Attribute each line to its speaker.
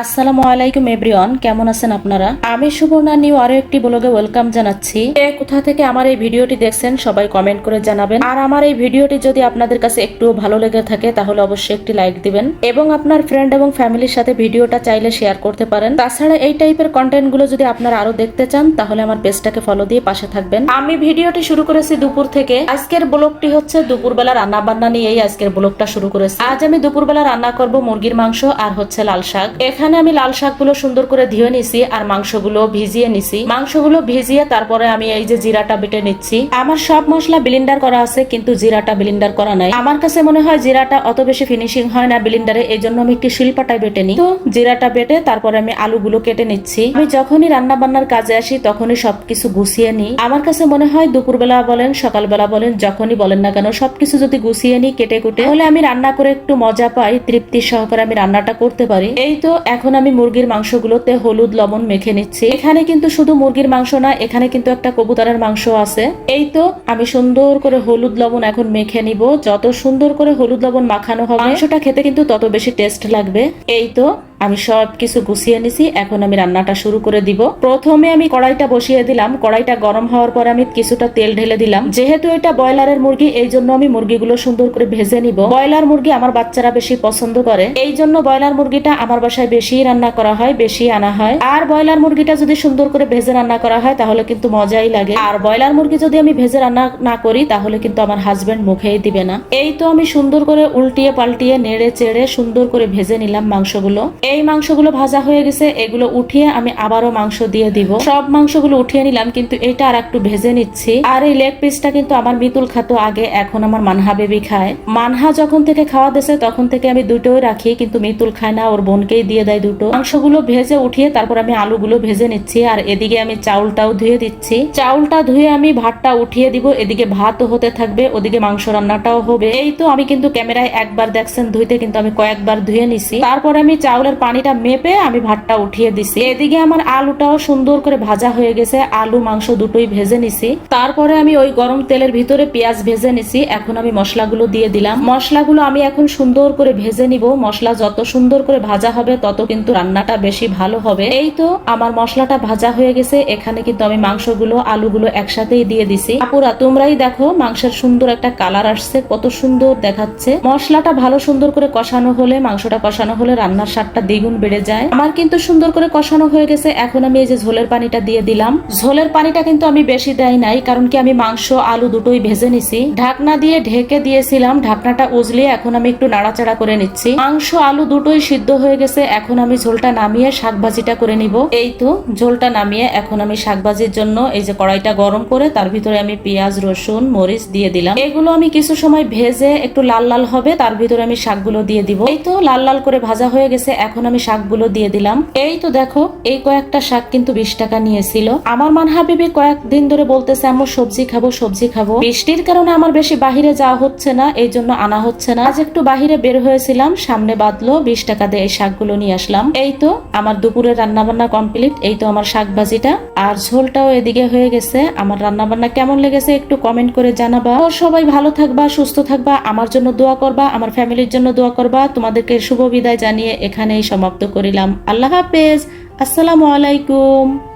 Speaker 1: আসসালামু আলাইকুম, এভরিওয়ান। কেমন আছেন আপনারা? আমি সুবর্ণা নিউ আরও একটি ব্লগে ওয়েলকাম জানাচ্ছি। কোথা থেকে আমার এই ভিডিওটি দেখছেন সবাই কমেন্ট করে জানাবেন। আর আমার এই ভিডিওটি যদি আপনাদের কাছে একটু ভালো লেগে থাকে, তাহলে অবশ্যই একটি লাইক দিবেন এবং আপনার ফ্রেন্ড এবং ফ্যামিলির সাথে ভিডিওটা চাইলে শেয়ার করতে পারেন। তাছাড়া এই টাইপের কন্টেন্টগুলো যদি আপনারা আরও দেখতে চান, তাহলে আমার পেজটাকে ফলো দিয়ে পাশে থাকবেন। আমি ভিডিওটি শুরু করেছি দুপুর থেকে। আজকের ব্লগটি হচ্ছে দুপুরবেলা রান্না বান্না নিয়েই আজকের ব্লগটা শুরু করেছি। আজ আমি দুপুরবেলা রান্না করব মুরগির মাংস আর হচ্ছে লাল শাক। এখানে আমি লাল শাকগুলো সুন্দর করে ধুয়ে নিছি আর মাংসগুলো ভিজিয়ে নিছি। মাংসগুলো ভিজিয়ে তারপরে আমি এই যে জিরাটা বেটে নিচ্ছি। আমার সব মশলা ব্লিন্ডার করা আছে, কিন্তু জিরাটা ব্লিন্ডার করা নাই। আমার কাছে মনে হয় জিরাটা অত বেশি ফিনিশিং হয় না ব্লিন্ডারে এই জন্য আমি একটি শিল্পাটাই বেটে নিই। তো জিরাটা বেটে তারপরে আমি আলুগুলো কেটে নিচ্ছি। আমি যখনই রান্না বান্নার কাজে আসি, তখনই সবকিছু গুছিয়ে নিই। আমার কাছে মনে হয় দুপুরবেলা বলেন, সকালবেলা বলেন, যখনই বলেন না কেন, সবকিছু যদি গুছিয়ে নিই কেটে কুটে, তাহলে আমি রান্না করে একটু মজা পাই, তৃপ্তি সহকারে আমি রান্নাটা করতে পারি। এই তো এখন আমি মুরগির মাংসগুলোতে হলুদ, লবণ মেখে নিচ্ছি। এখানে কিন্তু শুধু মুরগির মাংস না, এখানে কিন্তু একটা কবুতরের মাংস আছে। এই তো আমি সুন্দর করে হলুদ, লবণ এখন মেখে নিব। যত সুন্দর করে হলুদ, লবণ মাখানো হবে, মাংসটা খেতে কিন্তু তত বেশি টেস্ট লাগবে। এই তো আমি সব কিছু গুছিয়ে নিছি, এখন আমি রান্নাটা শুরু করে দিব। প্রথমে আমি কড়াইটা বসিয়ে দিলাম। কড়াইটা গরম হওয়ার পর আমি কিছুটা তেল ঢেলে দিলাম। যেহেতু এটা ব্রয়লারের মুরগি, এই জন্য আমি মুরগিগুলো সুন্দর করে ভেজে নিব। ব্রয়লার মুরগি আমার বাচ্চারা বেশি পছন্দ করে। এই জন্য ব্রয়লার মুরগিটা আমার বাসায় বেশি রান্না করা হয়, বেশি আনা হয়। আর ব্রয়লার মুরগিটা যদি সুন্দর করে ভেজে রান্না করা হয়, তাহলে কিন্তু মজাই লাগে। আর ব্রয়লার মুরগি যদি আমি ভেজে রান্না না করি, তাহলে কিন্তু আমার হাজবেন্ড মুখেই দিবে না। এই তো আমি সুন্দর করে উল্টিয়ে পাল্টিয়ে নেড়ে চেড়ে সুন্দর করে ভেজে নিলাম মাংসগুলো। এই মাংসগুলো ভাজা হয়ে গেছে, এগুলো উঠিয়ে আমি আবারও মাংস দিয়ে দিব। সব মাংসগুলো উঠিয়ে নিলাম, কিন্তু এটা আর একটু ভেজে নিচ্ছি। আর এই লেগ পিসটা কিন্তু আমার মিতুল খাতো আগে, এখন আমার মানহা বেবি খায়। মানহা যখন থেকে খাওয়া দিছে, তখন থেকে আমি দুটোই রাখি, কিন্তু মিতুল খায় না, ওর বোনকেই দিয়ে দেয় দুটো। মাংসগুলো ভেজে উঠিয়ে তারপর আমি আলুগুলো ভেজে নিচ্ছি, আর এদিকে আমি চাউলটাও ধুয়ে দিচ্ছি। চাউলটা ধুয়ে আমি ভাতটা উঠিয়ে দিব, এদিকে ভাত হতে থাকবে, ওদিকে মাংস রান্নাটাও হবে। এই তো আমি কিন্তু ক্যামেরায় একবার দেখছেন, ধুইতে কিন্তু আমি কয়েকবার ধুয়ে নিছি। তারপর আমি চাউলের পানিটা মেপে আমি ভাতটা উঠিয়ে দিছি। এদিকে আমার আলুটাও সুন্দর করে ভাজা হয়ে গেছে, আলু, মাংস দুটোই ভেজে নিছি। তারপরে আমি ওই গরম তেলের ভিতরে পেঁয়াজ ভেজে নিছি, এখন আমি মশলাগুলো দিয়ে দিলাম। মশলাগুলো আমি এখন সুন্দর করে ভেজে নিব। মশলা যত সুন্দর করে ভাজা হবে, তত কিন্তু রান্নাটা বেশি ভালো হবে। এই তো আমার মশলাটা ভাজা হয়ে গেছে। এখানে কিন্তু আমি মাংসগুলো, আলুগুলো একসাথেই দিয়ে দিছি। আপুরা, তোমরাই দেখো মাংসের সুন্দর একটা কালার আসছে, কত সুন্দর দেখাচ্ছে। মশলাটা ভালো সুন্দর করে কষানো হলে, মাংসটা কষানো হলে রান্নার স্বাদটা দ্বিগুণ বেড়ে যায়। আমার কিন্তু সুন্দর করে কষানো হয়ে গেছে। এখন আমি এই যে ঝোলের পানিটা দিয়ে দিলাম। ঝোলের পানিটা কিন্তু আমি বেশি দেয় নাই, কারণ কি আমি মাংস, আলু দুটোই ভেজে নিছি। ঢাকনা দিয়ে ঢেকে দিয়েছিলাম। ঢাকনাটা উজলিয়ে এখন আমি একটু নাড়াচাড়া করে নিচ্ছি। মাংস, আলু দুটোই সিদ্ধ হয়ে গেছে। এখন আমি ঝোলটা নামিয়ে শাক ভাজিটা করে নিব। এই তো ঝোলটা নামিয়ে এখন আমি শাক ভাজির জন্য এই যে কড়াইটা গরম করে তার ভিতরে আমি পেঁয়াজ, রসুন, মরিচ দিয়ে দিলাম। এগুলো আমি কিছু সময় ভেজে একটু লাল লাল হবে, তার ভিতরে আমি শাকগুলো দিয়ে দিব। এই তো লাল লাল করে ভাজা হয়ে গেছে। এখন আমি শাকগুলো দিয়ে দিলাম। এই তো দেখো, এই কয়েকটা শাক কিন্তু বিশ টাকা নিয়েছিল। আমার মানহা বিবি কয়েকদিন ধরে বলতেছে আমার সবজি খাব সবজি খাব। বৃষ্টির কারণে আমার বেশি বাহিরে যাওয়া হচ্ছে না, এই জন্য আনা হচ্ছে না। আজ একটু বাহিরে বের হয়েছিলাম, সামনে বাদলো বিশ টাকা দিয়ে এই শাকগুলো নিয়ে আসলাম। এই তো আমার দুপুরের রান্না বান্না কমপ্লিট, এই তো আমার শাক ভাজিটা আর ঝোলটাও এদিকে হয়ে গেছে। আমার রান্না বান্না কেমন লেগেছে একটু কমেন্ট করে জানাবা। তো সবাই ভালো থাকবা, সুস্থ থাকবা, আমার জন্য দোয়া করবা, আমার ফ্যামিলির জন্য দোয়া করবা। তোমাদেরকে শুভ বিদায় জানিয়ে সমাপ্ত করিলাম। আল্লাহ হাফেজ। আসসালামু আলাইকুম।